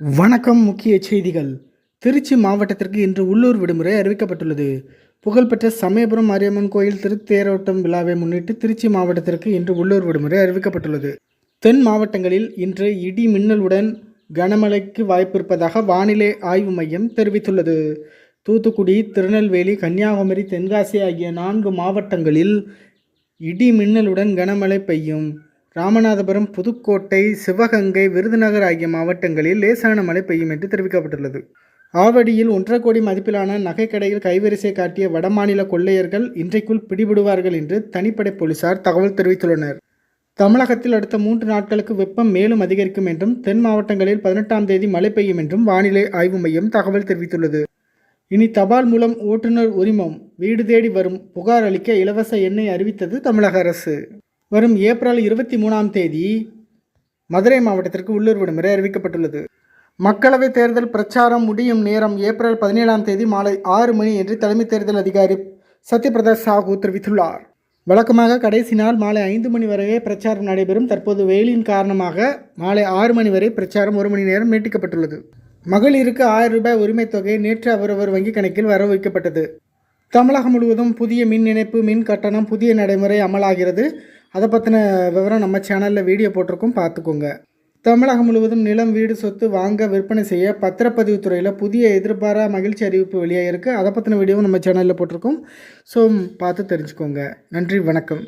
வணக்கம் முக்கிய செய்திகள். திருச்சி மாவட்டத்திற்கு இன்று உள்ளூர் விடுமுறை அறிவிக்கப்பட்டுள்ளது. புகழ்பெற்ற சமயபுரம் மாரியம்மன் கோயில் திருத்தேரோட்டம் விழாவை முன்னிட்டு திருச்சி மாவட்டத்திற்கு இன்று உள்ளூர் விடுமுறை அறிவிக்கப்பட்டுள்ளது. தென் மாவட்டங்களில் இன்று இடி மின்னலுடன் கனமழைக்கு வாய்ப்பிருப்பதாக வானிலை ஆய்வு மையம் தெரிவித்துள்ளது. தூத்துக்குடி திருநெல்வேலி கன்னியாகுமரி தென்காசி ஆகிய நான்கு மாவட்டங்களில் இடி மின்னலுடன் கனமழை பெய்யும். ராமநாதபுரம் புதுக்கோட்டை சிவகங்கை விருதுநகர் ஆகிய மாவட்டங்களில் லேசான மழை பெய்யும் என்று தெரிவிக்கப்பட்டுள்ளது. ஆவடியில் ஒன்றரை கோடி மதிப்பிலான நகைக்கடையில் கைவரிசை காட்டிய வடமாநில கொள்ளையர்கள் இன்றைக்குள் பிடிபடுவார்கள் என்று தனிப்படை போலீசார் தகவல் தெரிவித்துள்ளனர். தமிழகத்தில் அடுத்த மூன்று நாட்களுக்கு வெப்பம் மேலும் அதிகரிக்கும் என்றும் தென் மாவட்டங்களில் பதினெட்டாம் தேதி மழை பெய்யும் என்றும் வானிலை ஆய்வு மையம் தகவல் தெரிவித்துள்ளது. இனி தபால் மூலம் ஓட்டுநர் உரிமம் வீடு தேடி வரும் புகார் அளிக்க இலவச எண்ணை அறிவித்தது தமிழக அரசு. வரும் ஏப்ரல் இருபத்தி மூணாம் தேதி மதுரை மாவட்டத்திற்கு உள்ளூர் விடுமுறை அறிவிக்கப்பட்டுள்ளது. மக்களவைத் தேர்தல் பிரச்சாரம் முடியும் நேரம் ஏப்ரல் பதினேழாம் தேதி மாலை ஆறு மணி என்று தலைமை தேர்தல் அதிகாரி சத்யபிரதா சாஹூ தெரிவித்துள்ளார். வழக்கமாக கடைசி நாள் மாலை ஐந்து மணி வரையே பிரச்சாரம் நடைபெறும். தற்போது வெயிலின் காரணமாக மாலை ஆறு மணி வரை பிரச்சாரம் ஒரு மணி நேரம் நீட்டிக்கப்பட்டுள்ளது. மகளிருக்கு ஆயிரம் ரூபாய் உரிமைத் தொகை நேற்று அவரவர் வங்கிக் கணக்கில் வர வைக்கப்பட்டது. தமிழகம் முழுவதும் புதிய மின் இணைப்பு மின் கட்டணம் புதிய நடைமுறை அமலாகிறது. அதை பற்றின விவரம் நம்ம சேனலில் வீடியோ போட்டிருக்கோம் பார்த்துக்கோங்க. தமிழகம் முழுவதும் நிலம் வீடு சொத்து வாங்க விற்பனை செய்ய பத்திரப்பதிவு துறையில் புதிய எதிர்பாரா மகிழ்ச்சி அறிவிப்பு வெளியாகிருக்கு அதை பற்றின வீடியோவும் நம்ம சேனலில் போட்டிருக்கோம். ஸோ பார்த்து தெரிஞ்சுக்கோங்க. நன்றி வணக்கம்.